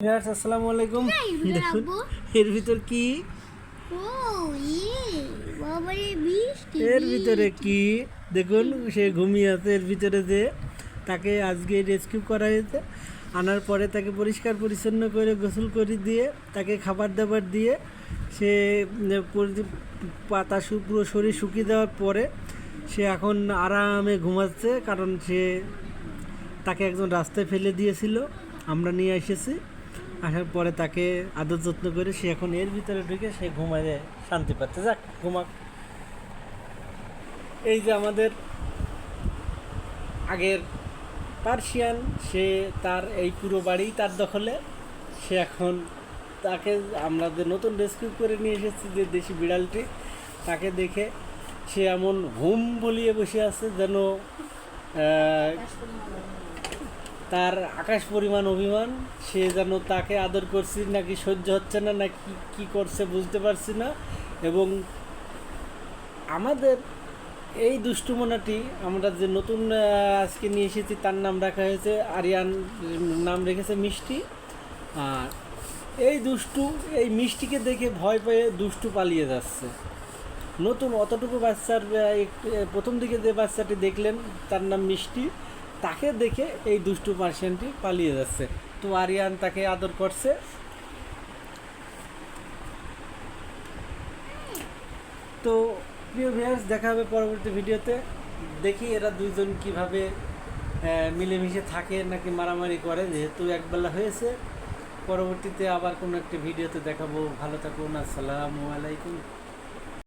আসসালামু আলাইকুম। দেখুন এর ভিতর কি? ও বাবারে বৃষ্টি এর ভিতরে কি? দেখুন সে ঘুমিয়ে আছে এর ভিতরে যে তাকে আজকে রেস্কিউ করা হয়েছে। আনার পরে তাকে পরিষ্কার পরিচ্ছন্ন করে গোসল করে দিয়ে তাকে খাবার দাবার দিয়ে সে পাতা পুরো শরীর শুকিয়ে দেওয়ার পরে সে এখন আরামে ঘুমাচ্ছে। কারণ সে তাকে একজন রাস্তায় ফেলে দিয়েছিল। আমরা নিয়ে এসেছি। আসার পরে তাকে আদর যত্ন করে সে এখন এর ভিতরে ঢুকে সে ঘুমায় শান্তি পাচ্ছে। যাক, ঘুমাক। এই যে আমাদের আগের পার্সিয়ান, সে তার এই পুরো বাড়ি তার দখলে। সে এখন তাকে আমরা যে নতুন রেস্কিউ করে নিয়ে এসেছি যে দেশি বিড়ালটি, তাকে দেখে সে এমন ঘুম বলিয়ে বসে আছে যেন তার আকাশ পরিমাণ অভিমান, সে যেন তাকে আদর করছি নাকি সহ্য হচ্ছে না, নাকি কি করছে বুঝতে পারছি না। এবং আমাদের এই দুষ্টুমনাটি আমরা যে নতুন আজকে নিয়ে এসেছি, তার নাম রাখা হয়েছে আরিয়ান, নাম রেখেছে মিষ্টি। আর এই দুষ্টু, এই মিষ্টিকে দেখে ভয় পেয়ে দুষ্টু পালিয়ে যাচ্ছে। নতুন অতটুকু বাচ্চার প্রথম দিকে যে বাচ্চাটি দেখলেন, তার নাম মিষ্টি। তাকে দেখে এই দুষ্টু পার্সিয়ানটি পালিয়ে যাচ্ছে। তো আরিয়ান তাকে আদর করছে। তো প্রিয় ভিউয়ার্স, দেখা হবে পরবর্তী ভিডিওতে। দেখি এরা দুইজন কীভাবে মিলেমিশে থাকে নাকি মারামারি করে, যেহেতু একবেলা হয়েছে। পরবর্তীতে আবার কোনো একটা ভিডিওতে দেখাবো। ভালো থাকুন, আসসালামু আলাইকুম।